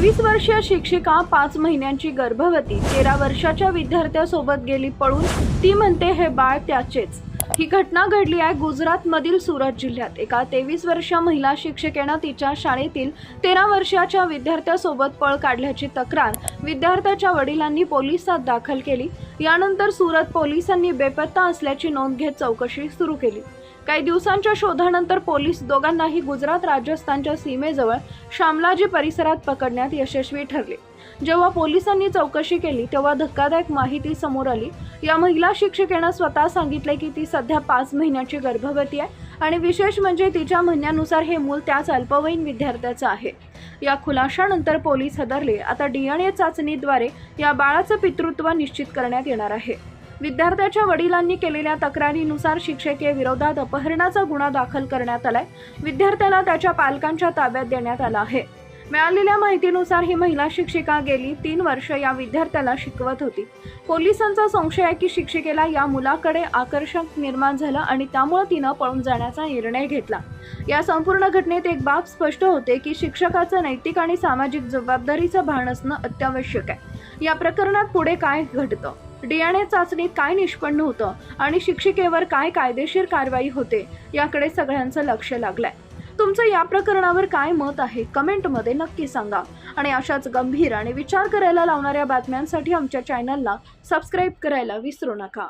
तेवीस वर्षीय शिक्षिका पाच महिन्यांची गर्भवती तेरा वर्षाच्या विद्यार्थ्यासोबत गेली पळून ती म्हणते हे बाळ त्याचेच. ही घटना घडली आहे गुजरातमधील सुरत जिल्ह्यात. एका तेवीस वर्षीय महिला शिक्षिकेनं तिच्या शाळेतील तेरा वर्षाच्या विद्यार्थ्यासोबत पळ काढल्याची तक्रार विद्यार्थ्याच्या वडिलांनी पोलिसात दाखल केली. यानंतर सुरत पोलिसांनी बेपत्ता असल्याची नोंद घेत चौकशी सुरू केली. काही दिवसांच्या शोधानंतर पोलीस दोघांनाही गुजरात राजस्थानच्या सीमेजवळ शामलाजी परिसरात पकडण्यात यशस्वी ठरले. जेव्हा पोलिसांनी चौकशी केली तेव्हा धक्कादायक माहिती समोर आली. या महिला शिक्षिकेनं स्वतः सांगितले की ती सध्या पाच महिन्याची गर्भवती आहे आणि विशेष म्हणजे तिच्या म्हणण्यानुसार हे मूल त्याच अल्पवयीन विद्यार्थ्याचं आहे. या खुलाशानंतर पोलीस हदरले. आता डीएनए चाचणीद्वारे या बाळाचं पितृत्व निश्चित करण्यात येणार आहे. विद्यार्थ्याच्या वडिलांनी केलेल्या तक्रारीनुसार शिक्षके विरोधात अपहरणाचा गुन्हा दाखल करण्यात आलाय. विद्यार्थ्याला त्याच्या पालकांच्या ताब्यात देण्यात आला आहे. मिळालेल्या माहितीनुसार ही महिला शिक्षिका गेली तीन वर्ष या विद्यार्थ्याला शिकवत होती. पोलिसांचा संशय आहे की शिक्षिकेला या मुलाकडे आकर्षक निर्माण झालं आणि त्यामुळे तिनं पळून जाण्याचा निर्णय घेतला. या संपूर्ण घटनेत एक बाब स्पष्ट होते की शिक्षकाचं नैतिक आणि सामाजिक जबाबदारीचं भान असणं अत्यावश्यक आहे. या प्रकरणात पुढे काय घडतं? डीएनए चाचणीत काय निष्पन्न होतं? आणि शिक्षिकेवर काय कायदेशीर कारवाई होते? याकडे सगळ्यांचं लक्ष लागलंय. तुमचं या प्रकरणावर काय मत आहे? कमेंटमध्ये नक्की सांगा. आणि अशाच गंभीर आणि विचार करायला लावणाऱ्या बातम्यांसाठी आमच्या चॅनलला सबस्क्राईब करायला विसरू नका.